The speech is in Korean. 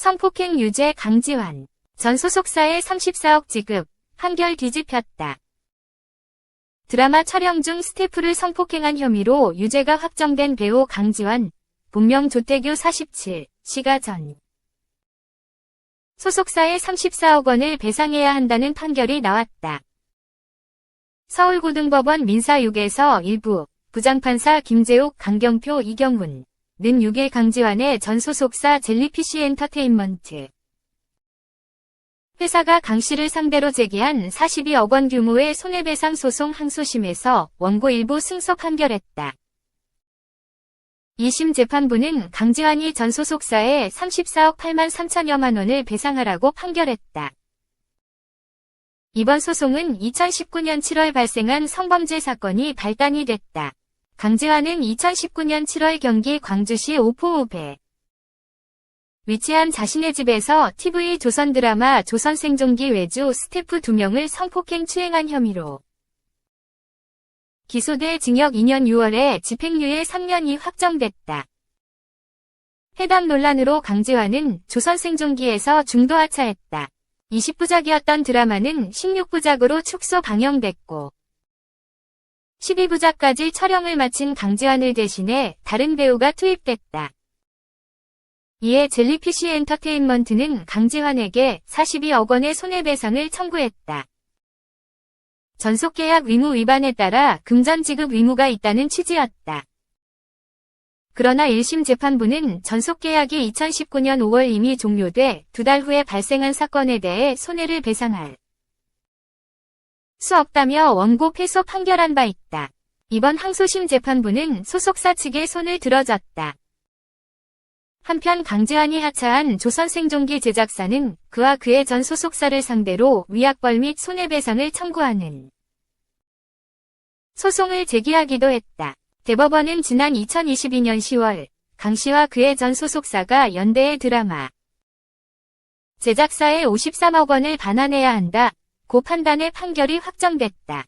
성폭행 유죄 강지환. 전 소속사의 34억 지급. 한결 뒤집혔다. 드라마 촬영 중 스태프를 성폭행한 혐의로 유죄가 확정된 배우 강지환. 본명 조태규 47. 시가 전. 소속사에 34억 원을 배상해야 한다는 판결이 나왔다. 서울고등법원 민사 6에서 일부 부장판사 김재욱, 강경표, 이경훈 는 6일 강지환의 전 소속사 젤리피쉬 엔터테인먼트 회사가 강 씨를 상대로 제기한 42억 원 규모의 손해배상 소송 항소심에서 원고 일부 승소 판결했다. 2심 재판부는 강지환이 전 소속사에 34억 8만 3천여만 원을 배상하라고 판결했다. 이번 소송은 2019년 7월 발생한 성범죄 사건이 발단이 됐다. 강지환은 2019년 7월 경기 광주시 오포읍에 위치한 자신의 집에서 TV 조선 드라마 조선생존기 외주 스태프 2명을 성폭행 추행한 혐의로 기소돼 징역 2년 6월에 집행유예 3년이 확정됐다. 해당 논란으로 강지환은 조선생존기에서 중도 하차했다. 20부작이었던 드라마는 16부작으로 축소 방영됐고 12부작까지 촬영을 마친 강지환을 대신해 다른 배우가 투입됐다. 이에 젤리피쉬 엔터테인먼트는 강지환에게 42억 원의 손해배상을 청구했다. 전속계약 의무 위반에 따라 금전 지급 의무가 있다는 취지였다. 그러나 1심 재판부는 전속계약이 2019년 5월 이미 종료돼 두 달 후에 발생한 사건에 대해 손해를 배상할 수 없다며 원고 패소 판결한 바 있다. 이번 항소심 재판부는 소속사 측에 손을 들어줬다. 한편 강지환이 하차한 조선생존기 제작사는 그와 그의 전 소속사를 상대로 위약벌 및 손해배상을 청구하는 소송을 제기하기도 했다. 대법원은 지난 2022년 10월 강 씨와 그의 전 소속사가 연대의 드라마 제작사에 53억 원을 반환해야 한다. 고 판단의 판결이 확정됐다.